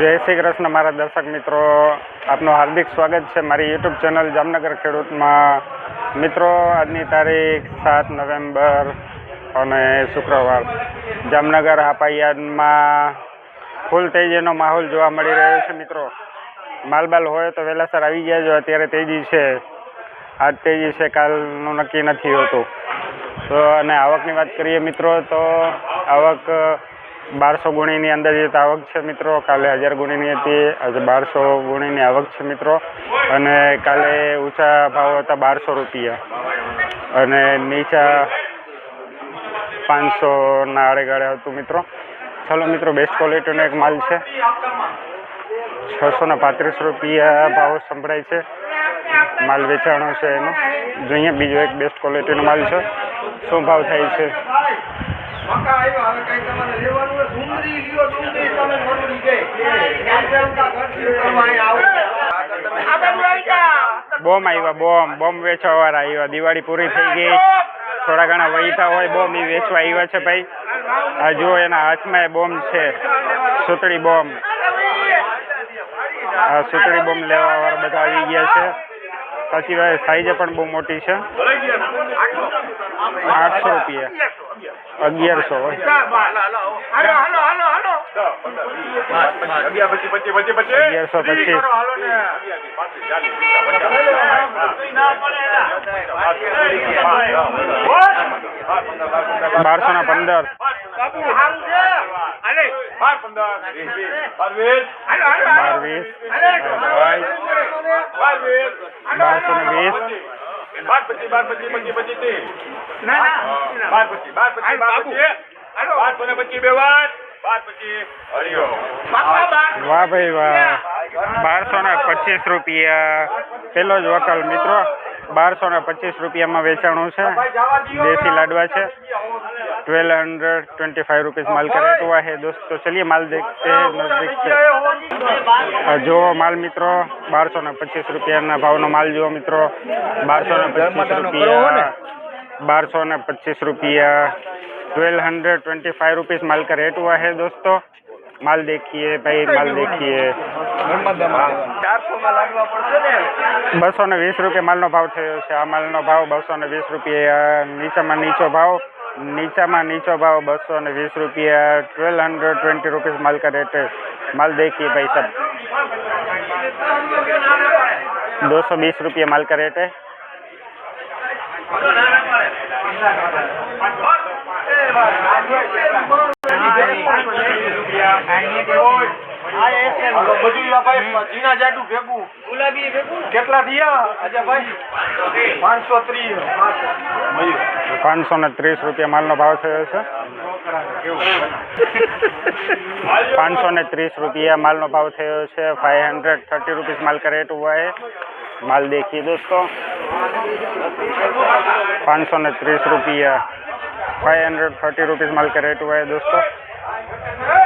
જય શ્રી કૃષ્ણ મારા દર્શક મિત્રો. આપનું હાર્દિક સ્વાગત છે મારી યુટ્યુબ ચેનલ જામનગર ખેડૂતમાં. મિત્રો, આજની તારીખ સાત નવેમ્બર અને શુક્રવાર. જામનગર હાપાયાદમાં ફૂલ તેજીનો માહોલ જોવા મળી રહ્યો છે મિત્રો. માલબાલ હોય તો વહેલાસર આવી ગયા જો, અત્યારે તેજી છે. આજ તેજી છે, કાલનું નક્કી નથી હોતું. તો અને આવકની વાત કરીએ મિત્રો, તો આવક બારસો ગુણીની અંદાજિત આવક છે મિત્રો, કાલે હજાર ગુણીની હતી, આજે બારસો ગુણીની આવક છે મિત્રો. અને કાલે ઊંચા ભાવ હતા બારસો રૂપિયા. અને નીચા પાંચસોના આડેગાળે હતું મિત્રો. ચાલો મિત્રો બેસ્ટ ક્વોલિટીનો એક માલ છે. છસો ને પાંત્રીસ રૂપિયા ભાવ સંભળાય છે. માલ વેચાણો છે એનો. જોઈએ બીજો એક બેસ્ટ ક્વોલિટીનો માલ છે. શું ભાવ થાય છે? મકા આવ્યા હવે કઈ તમારે લેવાનું હોય ડુંગળી લ્યો ડુંગળી તમે મજૂરી ગઈ એમ તેમ કા ઘરથી કરવા અહીંયા આવો. બોમ આવ્યા બોમ. બોમ વેચવા વાળા આવ્યા. દિવાળી પૂરી થઈ ગઈ. થોડા ઘણા વહીતા હોય બોમ એ વેચવા આવ્યા છે ભાઈ. આ જુઓ એના હાથમાં એ બોમ છે. સુતળી બોમ. આ સુતળી બોમ લેવા વાળા બધા આવી ગયા છે. સાચી વાત સાઈઝ પણ બહુ મોટી છે. આઠસો રૂપિયા. અગિયારસો અગિયારસો પચીસ. બારસો ના પંદર બાર પચીસ બારસો ના પંદર બાપુ હારું છે હાલે હાલો હાલો બાર વીસ બારસો ને વીસ ના ના બાપા બા વાહ ભાઈ વાહ બારસો ને પચીસ રૂપિયા પેલો જ વકલ મિત્રો બારસો ને પચીસ રૂપિયામાં વેચાણું છે દેશી લાડવા છે twelve hundred twenty five rupees माल का रेट हुआ है दोस्तों चलिए माल देखते हैं नज़दीक से આ જો માલ મિત્રો બારસો ને પચીસ રૂપિયાના ભાવનો માલ જુઓ મિત્રો બારસો ને પચીસ રૂપિયા बारह ने पच्चीस रुपया twelve hundred twenty five rupees माल का रेट हुआ है दोस्तों माल देखिए भाई माल देखिए ચારસો માં લાગવા પડશે ને બસો ને વીસ રૂપિયા માલનો ભાવ થયો છે આ માલનો ભાવ બસો ને વીસ રૂપિયા નીચામાં નીચો ભાવ નીચામાં નીચો ભાવ બસો ને વીસ રૂપિયા ट्वेल्व हंड्रेड ट्वेंटी रुपीज़ माल का रेट है माल देखिए भाई सब दो सौ बीस रुपये माल का रेट है જીના જાડુ ભેગું ગુલાબી ભેગું કેટલા થયા અજયભાઈ પાંચસો ત્રીસ પાંચસો ને ત્રીસ રૂપિયા માલનો ભાવ થયો છે પાંચસો ने तीस रुपया माल नो भाव થયો છે फाइव हंड्रेड थर्टी रुपीज़ माल का रेट हुआ है माल देखिए दोस्तों पाँच सौ ने तीस रुपया फाइव हंड्रेड थर्टी रुपीज़ माल का रेट हुआ है दोस्तों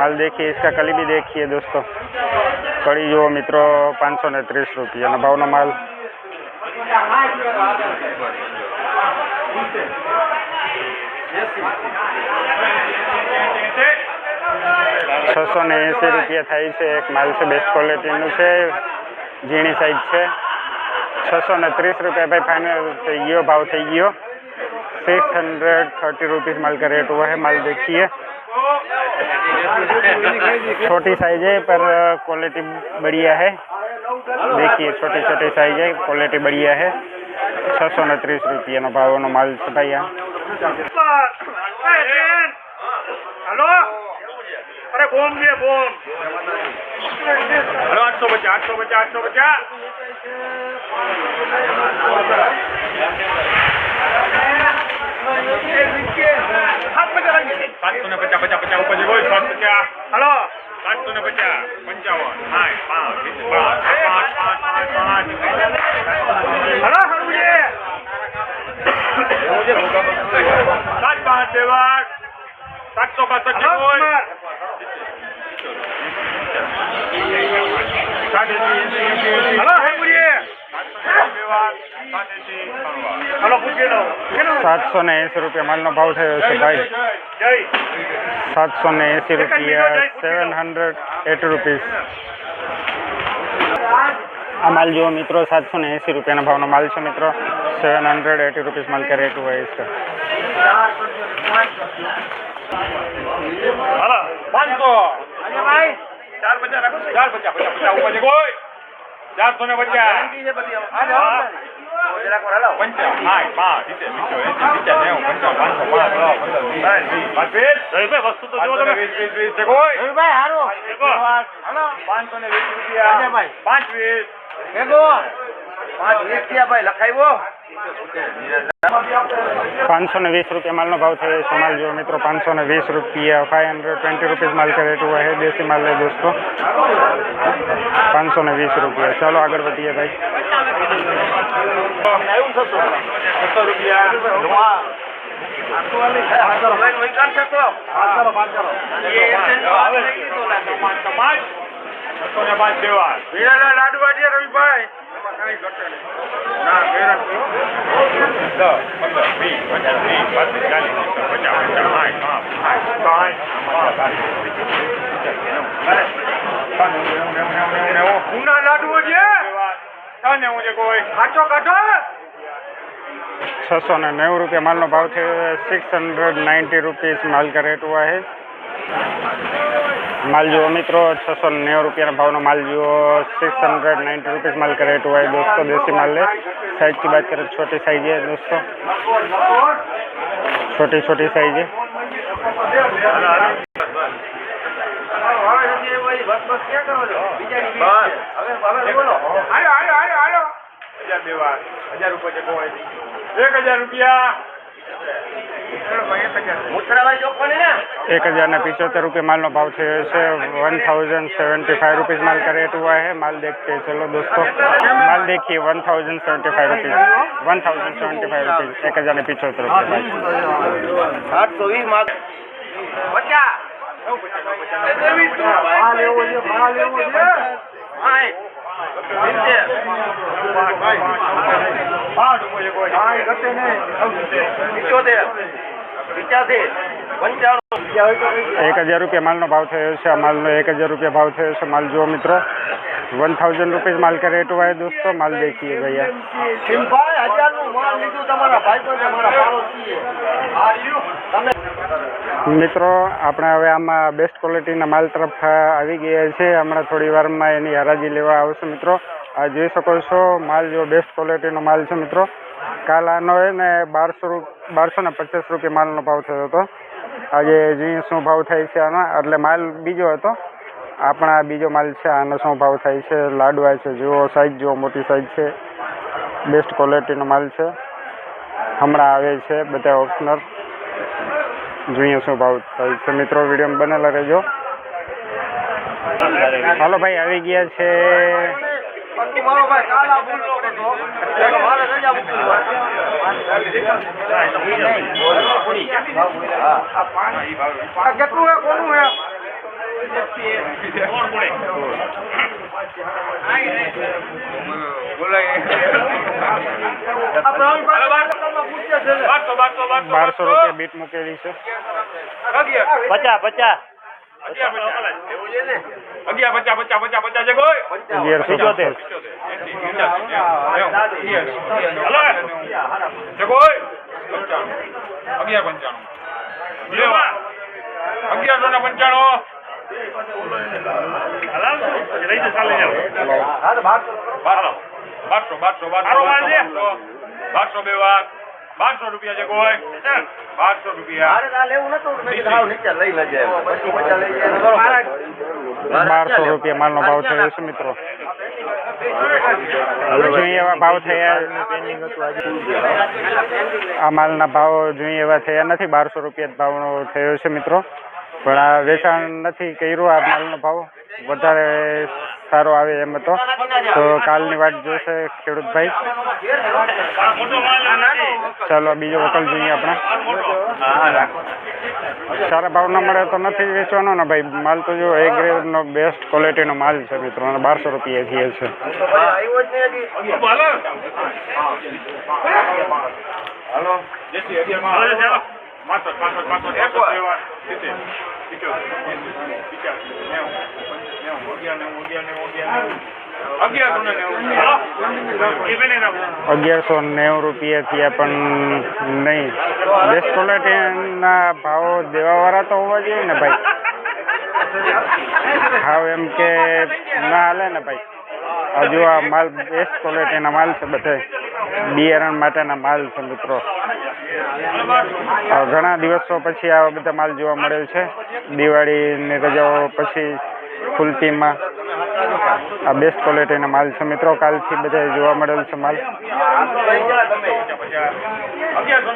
माल देखिए इसका कली भी देखिए दोस्तों कड़ी जो मित्रों पाँच सौ ने तीस रुपया भाव नो माल છસો ને એંસી રૂપિયા થાય છે એક માલ છે બેસ્ટ ક્વોલિટીનું છે ઝીણી સાઈઝ છે છસો ને ત્રીસ રૂપિયા ભાઈ ફાઇનલ થઈ ગયો ભાવ થઈ ગયો सिक्स हंड्रेड थर्टी रुपीज़ माल का रेट हुआ है माल देखिए छोटी साइज है पर क्वालिटी बढ़िया है देखिए छोटी छोटी साइज है क्वालिटी बढ़िया है छः सौ ने ત્રીસ રૂપિયાનો ભાવનો માલ છે ભાઈ આ હલો અરે બોમ છે બોમ હલો આઠસો પચાસ આઠસો પચાસ આઠસો પચાસ સાતસો ને પચાસ પચાસ પચાસ ઉપર હોય સાત પચાસ. હલો. સાતસો ને પચાસ પંચાવન. સાઠ પાંચ પાંચ પાંચ પાંચ પાંચ હલો હરુજી સાત પાંચ દેવા સાતસો પાસઠ હલો હરુજી સાત એંસી સાતસો ને એંસી રૂપિયા માલનો ભાવ થયો છે ભાઈ. સાતસો ને એંસી રૂપિયા સેવન હંડ્રેડ એટી રૂપીસ આ માલ જુઓ મિત્રો સાતસો ને એંસી રૂપિયાના ભાવનો માલ છે મિત્રો. સેવન હંડ્રેડ એટી રૂપીસ માલ કે રેટ હોય છે. હાલો પાંચસો. ભાઈ. ચાર પચાસ ચાર પચાસ પચાસ પચાસ ઉપર છે કોઈ. ચારસો ને પચાસ. પંચાવન પાંચ વીસ. પાંચ વીસ વસ્તુ તો જુઓ તમે વીસ વીસ વીસ છે કોઈ હાલો પાંચસો ને વીસ રૂપિયા પાંચ વીસ પાંચસો ને વીસ રૂપિયા માલનો ભાવ થયો છે માલ જુઓ મિત્રો પાંચસો ને વીસ રૂપિયા ફાઈવ હંડ્રેડ ટ્વેન્ટી રૂપીસ માલ કે રેટ हुआ है દેશી માલ है दोस्तों પાંચસો ને વીસ રૂપિયા ચાલો આગળ વધીએ ભાઈ છસો રૂપિયા પાંચ છસો ને પાંચ દેવા લાડુ વાટીએ રવિભાઈ ના દસ પંદર વીસ પચાસ વીસ પાંત્રીસ ચાલીસ પચાસ પચાસ સાઠ પાંચ સાઠ પાંચ ઉના લાડુઓ છે નેવું છે કોઈ કાચો કાઢો छः सौ ने नेवे रुपया माल नो भाव थे सिक्स हंड्रेड नाइन्टी रुपीज़ माल का रेट हुआ है माल जो मित्रों छः सौ नेवे रुपया भाव नो माल जो सिक्स हंड्रेड नाइन्टी रुपीज़ माल का रेट हुआ है दोस्तों देसी माल है साइज की बात करें तो छोटी साइज है दोस्तों छोटी छोटी साइज है હાલો હાલો હાલો एक हज़ार ने पिचहत्तर रुपये माल नो भाव थे से one thousand seventy five rupees माल का रेट हुआ है माल देखते हैं चलो दोस्तों माल देखिए one thousand seventy five rupees one thousand seventy five rupees एक हज़ार ने पिचहत्तर रुपये भाई આઠસો વીસ માગ પચાસ પિચોતેર પિચાસી પંચાણું એક હજાર રૂપિયા માલનો ભાવ થયો છે. આ માલનો એક હજાર રૂપિયા ભાવ થયો છે. માલ જુઓ મિત્રો. વન થાઉઝન્ડ રૂપીઝ માલ કે રેટ હોય દોસ્તો? માલ દેખીએ ભૈયા મિત્રો, આપણે હવે આમાં બેસ્ટ ક્વોલિટીના માલ તરફ આવી ગયા છે. હમણાં થોડી વારમાં એની હરાજી લેવા આવશે, મિત્રો. આ જોઈ શકો છો, માલ જો બેસ્ટ ક્વોલિટીનો માલ છે, મિત્રો. કાલ આનો હોય ને બારસો બારસો ને પચાસ રૂપિયા માલનો ભાવ થયો હતો. આજે જોઈએ શું ભાવ થાય છે આનો. એટલે માલ બીજો હતો. આપણા બીજો માલ છે, આનો શું ભાવ થાય છે? લાડવા છે, જુઓ સાઈઝ જુઓ, મોટી સાઈઝ છે. બેસ્ટ ક્વોલિટીનો માલ છે હમણાં આવે છે બધા ઓપ્શનર જોઈએ શું ભાવ થાય છે મિત્રો વીડિયો બનેલા રહેજો હાલો ભાઈ આવી ગયા છે પત્ની મારો ભાઈ કાલા ભૂલ નો કરતો એટલે મારે રજા મૂકી આ કેટલું હે કોનું હે બારસો રૂપિયા બીટ મૂકેલી છે. પચાસ પચાસ અગિયારસો લેવા અગિયારસો ને પંચાણું. બારસો બારસો બારસો બારસો બારસો બારસો બે વાર બારસો રૂપિયા છે કોઈ બારસો રૂપિયા. બારસો રૂપિયા માલનો ભાવ થયો છે મિત્રો. જોઈએ એવા ભાવ થયા આ માલના ભાવ જોઈએ એવા થયા નથી. બારસો રૂપિયા જ ભાવનો થયો છે મિત્રો. પણ આ વેચાણ નથી કર્યું, આ માલનો ભાવ વધારે સારો આવે એમ હતો. તો કાલની વાત જોશે ખેડૂતભાઈ. ચાલો, બીજો વકલ જોઈએ આપણે. સારા ભાવ ન મળે તો નથી વેચવાનો ને ભાઈ? માલ તો જો એ ગ્રેડનો બેસ્ટ ક્વોલિટીનો માલ છે મિત્રો બારસો રૂપિયા થઈએ છે. આવ્યો જ નહીં હજી. અગિયારસો નેવું રૂપિયા થયા પણ નહીં. બેસ્ટ ક્વોલિટીના ભાવ દેવાવાળા તો હોવા જોઈએ ને ભાઈ. ભાવ એમ કે ના હાલે ને ભાઈ. હજુ આ માલ બેસ્ટ ક્વોલિટીના માલ છે બધે. બિયારણ માટેના માલ છે મિત્રો. ઘણા દિવસો પછી આવા બધા માલ જોવા મળેલ છે. દિવાળીની રજાઓ પછી ફૂલટીમાં આ બેસ્ટ ક્વોલિટીના માલ છે મિત્રો. કાલથી બધા જોવા મળેલ છે માલ. અગિયાર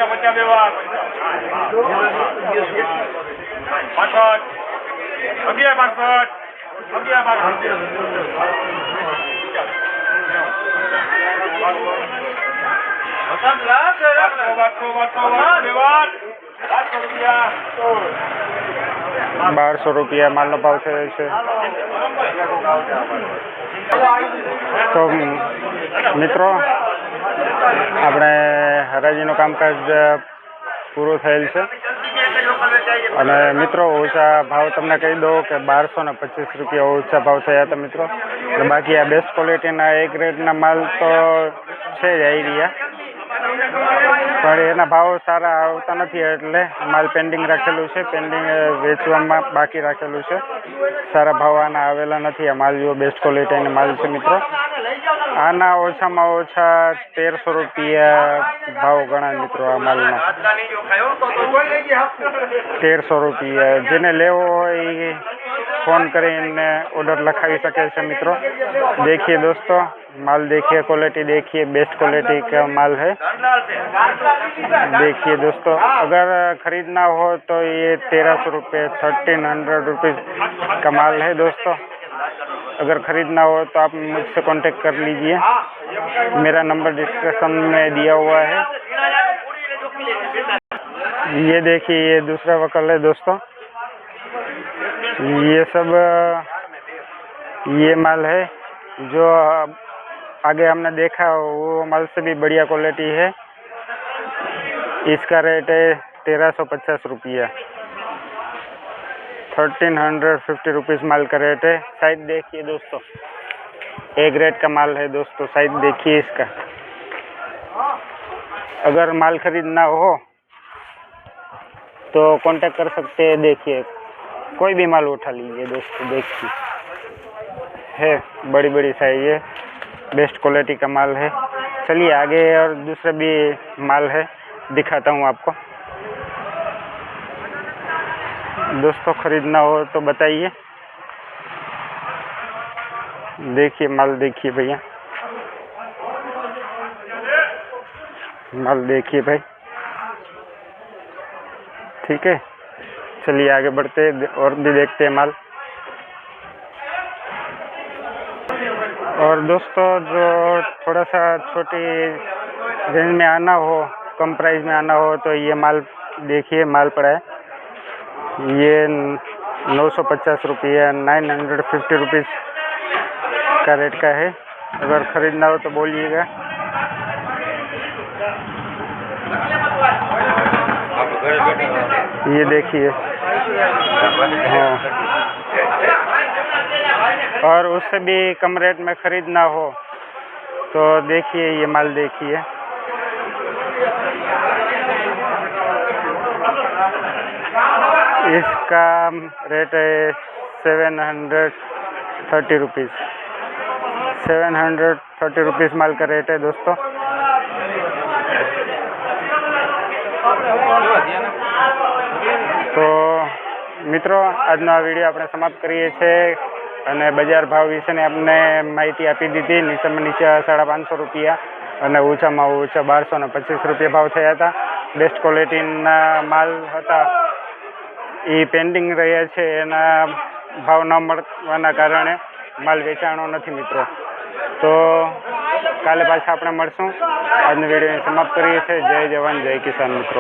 બારસો રૂપિયા માલનો ભાવ થયો છે. તો મિત્રો આપણે હરાજીનું કામકાજ પૂરું થયેલ છે. અને મિત્રો ઓછા ભાવ તમને કહી દો કે બારસો ને પચીસ રૂપિયા ઓછા ભાવ થયા હતા મિત્રો. બાકી આ બેસ્ટ ક્વોલિટીના એ ગ્રેડના માલ તો છે જ આવી રહ્યા. પણ એના ભાવ સારા આવતા નથી એટલે માલ પેન્ડિંગ રાખેલું છે. પેન્ડિંગ વેચવામાં બાકી રાખેલું છે. સારા ભાવ આના આવેલા નથી. આ માલ જો બેસ્ટ ક્વોલિટીનો માલ છે મિત્રો. આના ઓછામાં ઓછા તેરસો રૂપિયા ભાવ ઘણા મિત્રો આ માલના તેરસો રૂપિયા. જેને લેવો હોય ફોન કરીને ઓર્ડર લખાવી શકે છે મિત્રો. દેખીએ દોસ્તો. माल देखिए क्वालिटी देखिए बेस्ट क्वालिटी का माल है। देखिए दोस्तों, अगर खरीदना हो तो ये तेरह सौ रुपये थर्टीन हंड्रेड रुपीज़ का माल है दोस्तों। अगर खरीदना हो तो आप मुझसे कांटेक्ट कर लीजिए। मेरा नंबर डिस्क्रिप्शन में दिया हुआ है। ये देखिए, ये दूसरा वकल है दोस्तों। ये सब, ये माल है जो आगे हमने देखा, वो माल से भी बढ़िया क्वालिटी है। इसका रेट है तेरह सौ पचास रुपया। थर्टीन हंड्रेड फिफ्टी रुपीज़ माल का रेट है। साइज़ देखिए दोस्तों ए ग्रेड का माल है दोस्तों साइज़ देखिए इसका। अगर माल खरीदना हो तो कांटेक्ट कर सकते हैं, देखिए। कोई भी माल उठा लीजिए दोस्तों, देखिए। है बड़ी बड़ी साइज़ है। बेस्ट क्वालिटी का माल है। चलिए आगे और दूसरा भी माल है, दिखाता हूँ आपको। दोस्तों, खरीदना हो तो बताइए। देखिए, माल देखिए भैया। माल देखिए भाई। ठीक है। चलिए आगे बढ़ते और भी देखते हैं माल। और दोस्तों, जो थोड़ा सा छोटी रेंज में आना हो, कम प्राइस में आना हो तो ये माल देखिए, माल पड़ा है। ये नौ सौ पचास रुपये नाइन हंड्रेड फिफ्टी रुपीज़ का रेट का है। अगर ख़रीदना हो तो बोलिएगा। ये देखिए। हाँ। और उससे भी कम रेट में ख़रीदना हो तो देखिए ये माल देखिए इसका रेट है seven hundred thirty rupees seven hundred thirty rupees माल का रेट है दोस्तों તો મિત્રો આજનો આ વિડીયો આપણે સમાપ્ત કરીએ છીએ અને બજાર ભાવ વિશેની આપને માહિતી આપી દીધી. નીચેમાં નીચે સાડા પાંચસો રૂપિયા અને ઓછામાં ઓછા બારસો ને પચીસ રૂપિયા ભાવ થયા હતા. બેસ્ટ ક્વોલિટીના માલ હતા. એ પેન્ડિંગ રહ્યા છે. એના ભાવ ન મળવાના કારણે માલ વેચાણો નથી મિત્રો. તો કાલે પાછા આપણે મળશું. આજનો વીડિયો સમાપ્ત કરીએ છીએ. જય જવાન, જય કિસાન મિત્રો.